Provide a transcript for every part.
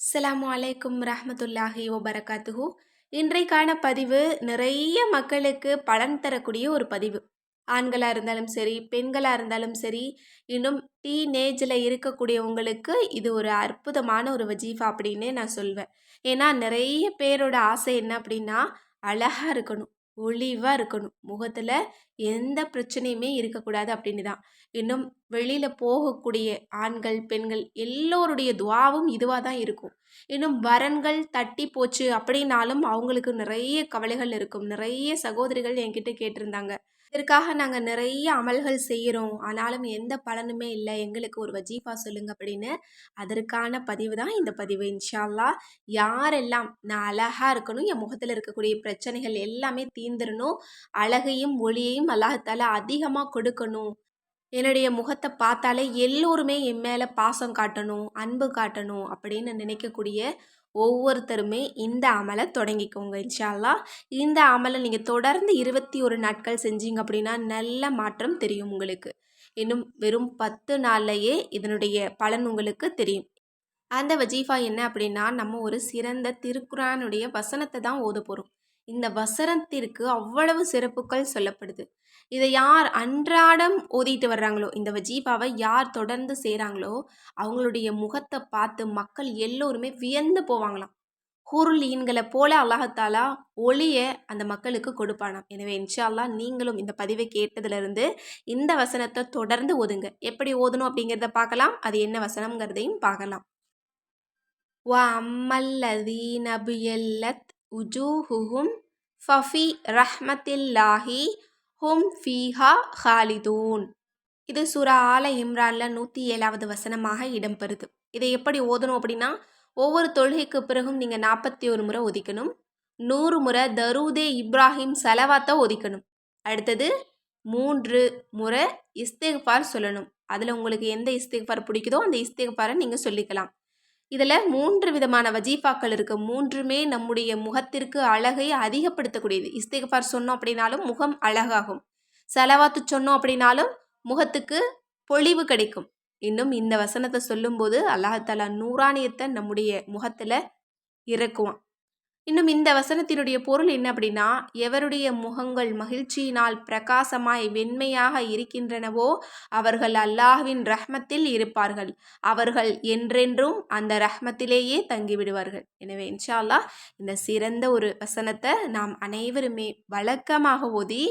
அஸ்லாம் அலைக்கும் ரஹமத்துல்லாஹி வபரகாத்துஹு. இன்றைக்கான பதிவு நிறைய மக்களுக்கு பலன் தரக்கூடிய ஒரு பதிவு. ஆண்களாக இருந்தாலும் சரி பெண்களாக இருந்தாலும் சரி இன்னும் டீனேஜில் இருக்கக்கூடியவங்களுக்கு இது ஒரு அற்புதமான ஒரு வஜீஃபா அப்படின்னு நான் சொல்வேன். ஏன்னா நிறைய பேரோட ஆசை என்ன அப்படின்னா அழகாக இருக்கணும் ஒளிவாக இருக்கணும். முகத்தில் எந்த பிரச்சனையுமே இருக்கக்கூடாது அப்படின்னு தான். இன்னும் வெளியில் போகக்கூடிய ஆண்கள் பெண்கள் எல்லோருடைய துவாவும் இதுவாக தான் இருக்கும். இன்னும் வரன்கள் தட்டி போச்சு அப்படின்னாலும் அவங்களுக்கு நிறைய கவலைகள் இருக்கும். நிறைய சகோதரிகள் என்கிட்ட கேட்டிருந்தாங்க. இதற்காக நாங்கள் நிறைய அமல்கள் செய்கிறோம் ஆனாலும் எந்த பலனுமே இல்லை. எங்களுக்கு ஒரு வஜீஃபா சொல்லுங்க அப்படின்னு அதற்கான பதிவு தான் இந்த பதிவு. இன்ஷால்லா யாரெல்லாம் நான் அழகாக இருக்கணும் என் முகத்தில் இருக்கக்கூடிய பிரச்சனைகள் எல்லாமே தீந்துடணும் அழகையும் ஒளியையும் அல்லாஹால அதிகமாக கொடுக்கணும். என்னுடைய முகத்தை பார்த்தாலே எல்லோருமே என் மேலே பாசம் காட்டணும் அன்பு காட்டணும் அப்படின்னு நினைக்கக்கூடிய ஒவ்வொருத்தருமே இந்த அமலை தொடங்கிக்கோங்க இன்ஷால்லா இந்த அமலை நீங்கள் தொடர்ந்து இருபத்தி ஒரு நாட்கள் செஞ்சீங்க அப்படின்னா நல்ல மாற்றம் தெரியும் உங்களுக்கு. இன்னும் வெறும் பத்து நாள்லையே இதனுடைய பலன் உங்களுக்கு தெரியும். அந்த வஜீஃபா என்ன அப்படின்னா நம்ம ஒரு சிறந்த திருக்குறானுடைய வசனத்தை தான் ஓத போகிறோம் இந்த வசனத்திற்கு அவ்வளவு சிறப்புகள் சொல்லப்படுது. இதை யார் அன்றாடம் ஓதிட்டு வர்றாங்களோ இந்த ஜீபாவை யார் தொடர்ந்து செய்கிறாங்களோ அவங்களுடைய முகத்தை பார்த்து மக்கள் எல்லோருமே வியந்து போவாங்களாம். ஹூருலீன்களை போல அல்லாஹத்தாலா ஒளியை அந்த மக்களுக்கு கொடுப்பானாம். எனவே இன்ஷால்லா நீங்களும் இந்த பதிவை கேட்டதுலேருந்து இந்த வசனத்தை தொடர்ந்து ஓதுங்க. எப்படி ஓதணும் அப்படிங்கிறத பார்க்கலாம். அது என்ன வசனங்கிறதையும் பார்க்கலாம். வா அம்மல்லதீனபியல்லத் உஜூஹுஹும் ஃபஃபி ரஹ்மத்தில்லாஹி ஹும் ஃபீஹா ஹாலிதூன் இது சுரா ஆல இம்ரானில் நூற்றி ஏழாவது வசனமாக இடம்பெறுது. இதை எப்படி ஓதணும் அப்படின்னா ஒவ்வொரு தொழுகைக்கு பிறகும் நீங்கள் நாற்பத்தி ஒரு முறை ஒதிக்கணும். நூறு முறை தரூதே இப்ராஹிம் செலவாத்த ஒதிக்கணும். அடுத்தது மூன்று முறை இஸ்தேஃபார் சொல்லணும். அதில் உங்களுக்கு எந்த இஸ்தேஃபார் பிடிக்குதோ அந்த இஸ்தேஃபாரை நீங்கள் சொல்லிக்கலாம். இதில் மூன்று விதமான வஜீஃபாக்கள் இருக்குது மூன்றுமே நம்முடைய முகத்திற்கு அழகை அதிகப்படுத்தக்கூடியது. இஸ்திகஃபார் சொன்னோம் அப்படின்னாலும் முகம் அழகாகும். செலவாத்து சொன்னோம் அப்படின்னாலும் முகத்துக்கு பொழிவு கிடைக்கும். இன்னும் இந்த வசனத்தை சொல்லும்போது அல்லாஹாலா நூறானியத்தை நம்முடைய முகத்தில் இறக்குவான். இன்னும் இந்த வசனத்தினுடைய பொருள் என்ன அப்படின்னா எவருடைய முகங்கள் மகிழ்ச்சியினால் பிரகாசமாய் வெண்மையாக இருக்கின்றனவோ அவர்கள் அல்லாஹ்வின் ரஹ்மத்தில் இருப்பார்கள். அவர்கள் என்றென்றும் அந்த ரஹ்மத்திலேயே தங்கிவிடுவார்கள். எனவே இன்ஷா அல்லாஹ் இந்த சிறந்த ஒரு வசனத்தை நாம் அனைவருமே வழக்கமாக ஓதி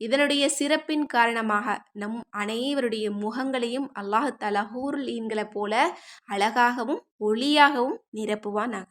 இதனுடைய சிறப்பின் காரணமாக நம் அனைவருடைய முகங்களையும் அல்லாஹு தலஹூர் ஈன்களை போல அழகாகவும் ஒளியாகவும் நிரப்புவானாக.